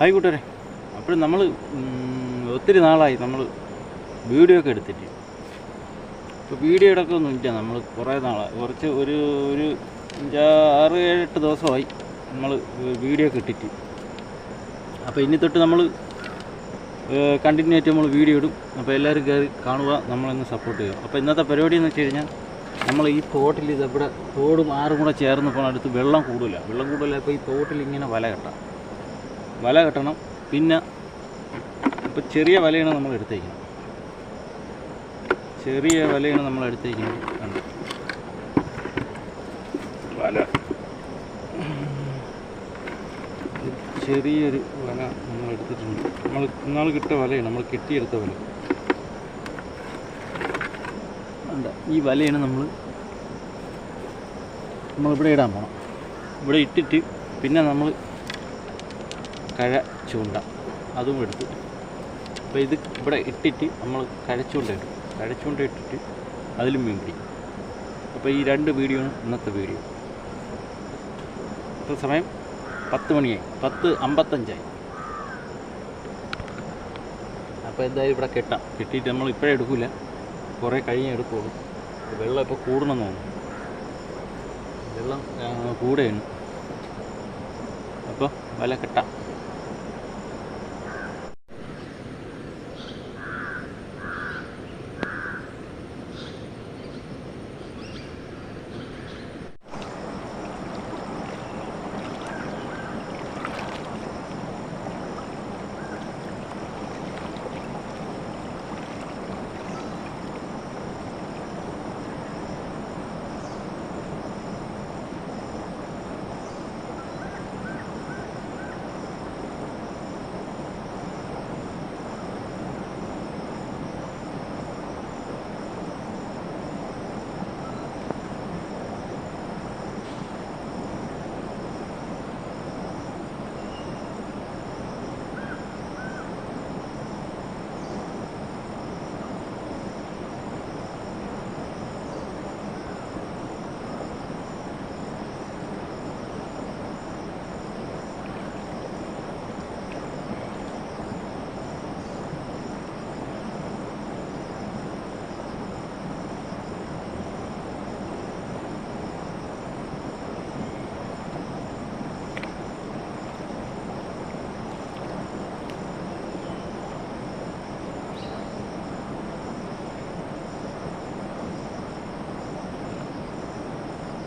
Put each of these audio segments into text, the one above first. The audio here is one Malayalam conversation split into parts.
ഹായ് കൂട്ടരെ അപ്പോൾ നമ്മൾ ഒത്തിരി നാളായി നമ്മൾ വീഡിയോ ഒക്കെ എടുത്തിട്ട്. ഇപ്പോൾ വീഡിയോ എടുക്കൊന്നും ഇല്ല. നമ്മൾ കുറേ നാളായി കുറച്ച് ഒരു ഒരു അഞ്ചാറ് ഏഴെട്ട് ദിവസമായി നമ്മൾ വീഡിയോ ഒക്കെ ഇട്ടിട്ട്. അപ്പോൾ ഇനി തൊട്ട് നമ്മൾ കണ്ടിന്യൂ ആയിട്ട് നമ്മൾ വീഡിയോ ഇടും. അപ്പോൾ എല്ലാവരും കയറി കാണുക നമ്മളൊന്ന് സപ്പോർട്ട് ചെയ്യുക. അപ്പോൾ ഇന്നത്തെ പരിപാടി എന്ന് വെച്ച് കഴിഞ്ഞാൽ നമ്മൾ ഈ തോട്ടിൽ ഇത് ഇവിടെ തോടും ആറും കൂടെ ചേർന്ന് പോകുന്ന അടുത്ത് വെള്ളം കൂടില്ല വെള്ളം കൂടില്ല അപ്പോൾ ഈ തോട്ടിൽ ഇങ്ങനെ വല കെട്ടാം. വല കെട്ടണം. പിന്നെ ഇപ്പോൾ ചെറിയ വലയാണ് നമ്മൾ എടുത്തേക്കുന്നത്. ചെറിയ വലയാണ് നമ്മൾ എടുത്തേക്കുന്നത്. വല. ചെറിയൊരു വല നമ്മൾ എടുത്തിട്ടുണ്ട്. നമ്മൾ ഇന്നാൾ കിട്ട വലയാണ്. നമ്മൾ കെട്ടിയെടുത്ത വല. ഉണ്ട് ഈ വലയാണ് നമ്മൾ നമ്മളിവിടെ ഇടാൻ പോകണം ഇവിടെ ഇട്ടിട്ട് പിന്നെ നമ്മൾ കഴ ചൂണ്ട അതും എടുത്തു. അപ്പോൾ ഇത് ഇവിടെ ഇട്ടിട്ട് നമ്മൾ കഴച്ചൂണ്ട ഇടും. കഴച്ചൂണ്ട ഇട്ടിട്ട് അതിലും മീൻ പിടിക്കും. അപ്പോൾ ഈ രണ്ട് വീഡിയോ ആണ് ഇന്നത്തെ വീഡിയോ. ഇത്ര സമയം പത്ത് മണിയായി. പത്ത് അമ്പത്തഞ്ചായി. അപ്പോൾ എന്തായാലും ഇവിടെ കെട്ടാം. കെട്ടിയിട്ട് നമ്മൾ ഇപ്പോഴേ എടുക്കില്ല കുറേ കഴിഞ്ഞേ എടുക്കുള്ളൂ. വെള്ളം ഇപ്പോൾ കൂടണമെന്ന് തോന്നുന്നു. വെള്ളം കൂടെയാണ്. അപ്പോൾ വല കെട്ടാം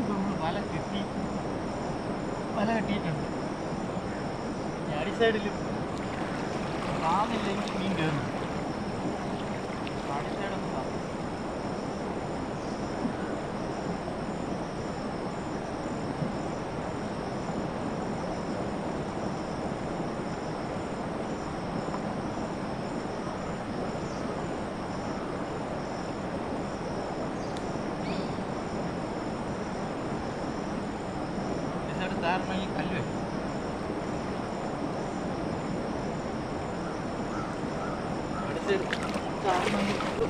ഇപ്പോൾ നമ്മൾ വല കിട്ടി വല കെട്ടിയിട്ടുണ്ട്. ഈ അടി സൈഡിൽ കാണുന്നില്ലെങ്കിൽ മീൻ കയറുന്നു അടി സൈഡൊന്നും കാണും ഈ സൈഡ് കാരണം ഈ കല്ല് വെക്കും അടുത്ത് കാണുന്നെങ്കിൽ നമ്മൾ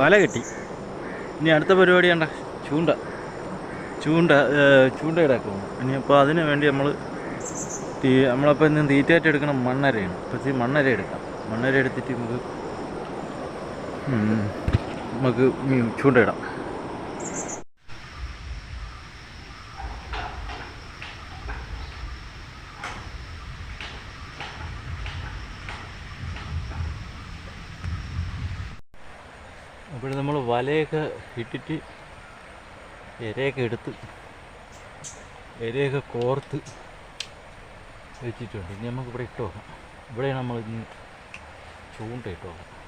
വല കെട്ടി. ഇനി അടുത്ത പരിപാടി കണ്ട ചൂണ്ട. ചൂണ്ട ചൂണ്ട ഇടാക്കും ഇനി അപ്പോൾ അതിന് വേണ്ടി നമ്മൾ തീ നമ്മളപ്പോൾ ഇന്ന് തീറ്റയായിട്ട് എടുക്കണം മണ്ണരയാണ്. അപ്പോൾ തീ മണ്ണര എടുക്കാം. മണ്ണര എടുത്തിട്ട് നമുക്ക് നമുക്ക് മീൻ അപ്പോൾ നമ്മൾ വലയൊക്കെ ഇട്ടിട്ട് ഇരയൊക്കെ എടുത്ത് ഇരയൊക്കെ കോർത്ത് വെച്ചിട്ടുണ്ട്. ഇനി നമുക്ക് ഇവിടെ ഇട്ട് നോക്കാം. ഇവിടെയാണ് നമ്മൾ ഇന്ന് ചൂണ്ട ഇട്ട് നോക്കാം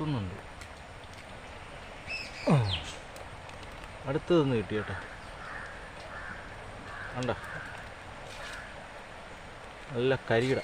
കൊത്തുന്നുണ്ട് അടുത്തതൊന്ന് കിട്ടി. കണ്ട? നല്ല കരിയിട.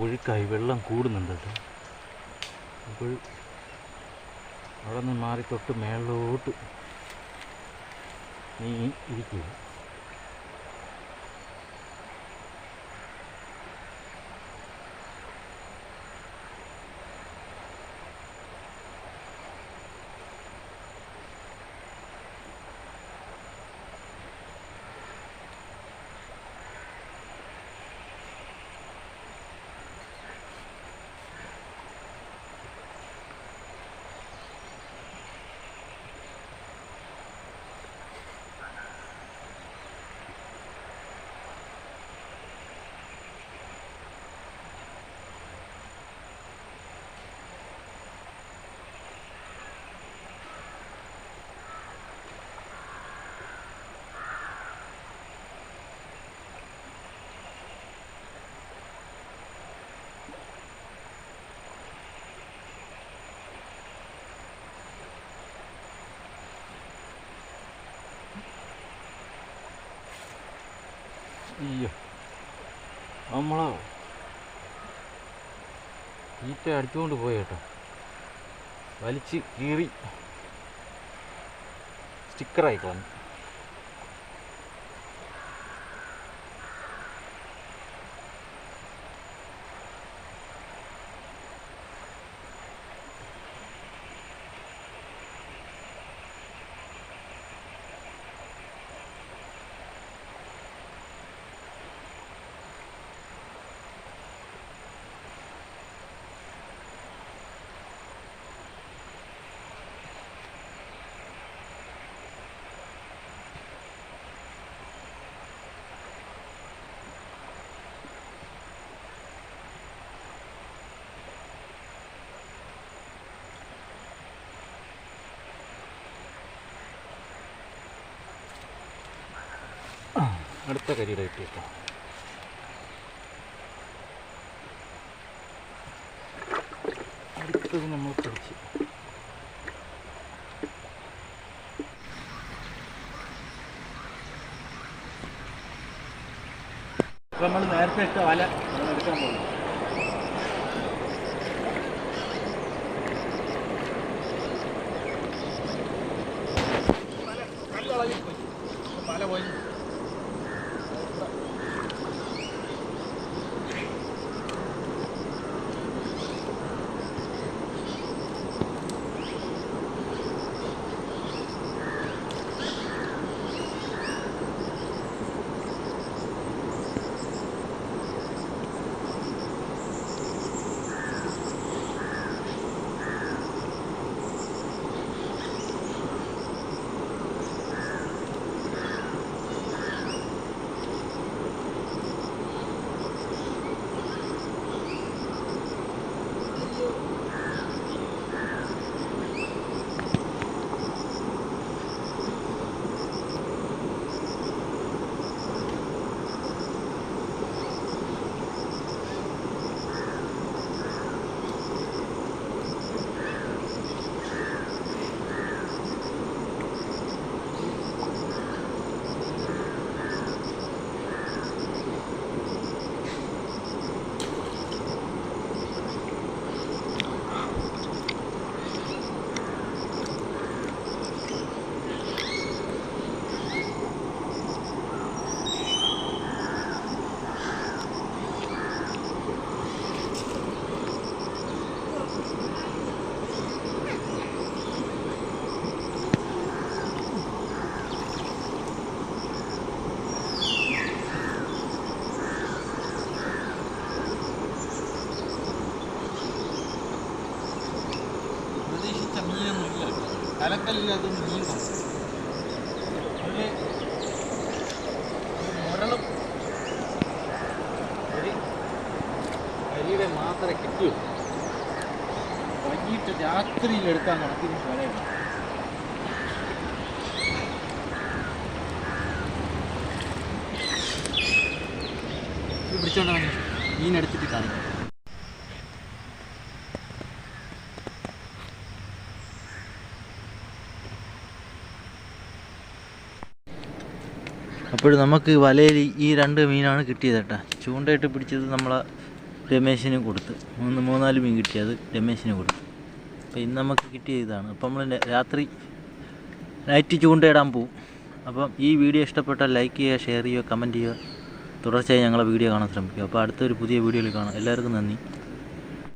ഒഴുക്കായി വെള്ളം കൂടുന്നുണ്ട് കേട്ടോ. അപ്പോൾ അവിടെ നിന്ന് മാറി തൊട്ട് മേളിലോട്ട് നീ ഇരിക്കുക. നമ്മളോ ഈറ്റ അടിച്ചുകൊണ്ട് പോയി കേട്ടോ. വലിച്ച് കീറി. സ്റ്റിക്കറായി കളഞ്ഞു. അടുത്ത കരിയുടെ കിട്ടിയേക്കാം അടുത്തത് നമ്മൾ പിടിച്ച് നമ്മൾ നേരത്തെ ഇട്ട വല എടുക്കാൻ പോകുന്നു കലക്കലില്ലാത്ത മീൻ നീങ്ങും ഒരു മുരളും അരി കരിയുടെ മാത്രമേ കിട്ടിയുള്ളൂ വൈകിട്ട് രാത്രിയിൽ എടുക്കാൻ കണക്കിന് പറയാം ഇത് പിടിച്ചോണ്ട് വന്നേ. മീനെടുത്തിട്ട് കാണിക്കാം. അപ്പോൾ നമുക്ക് വലയിൽ ഈ രണ്ട് മീനാണ് കിട്ടിയത് കേട്ടോ. ചൂണ്ടയിട്ട് പിടിച്ചത് നമ്മളെ രമേശിന് കൊടുത്ത്. മൂന്ന് മൂന്നാൽ മീൻ കിട്ടിയത് രമേശിന് കൊടുത്തു. അപ്പോൾ ഇന്ന് നമുക്ക് കിട്ടിയ ഇതാണ്. അപ്പോൾ നമ്മൾ രാത്രി നൈറ്റ് ചൂണ്ടയിടാൻ പോവും. അപ്പം ഈ വീഡിയോ ഇഷ്ടപ്പെട്ടാൽ ലൈക്ക് ചെയ്യുക ഷെയർ ചെയ്യുക കമന്റ് ചെയ്യുക. തുടർച്ചയായി ഞങ്ങളെ വീഡിയോ കാണാൻ ശ്രമിക്കുക. അപ്പോൾ അടുത്തൊരു പുതിയ വീഡിയോയിൽ കാണാം. എല്ലാവർക്കും നന്ദി.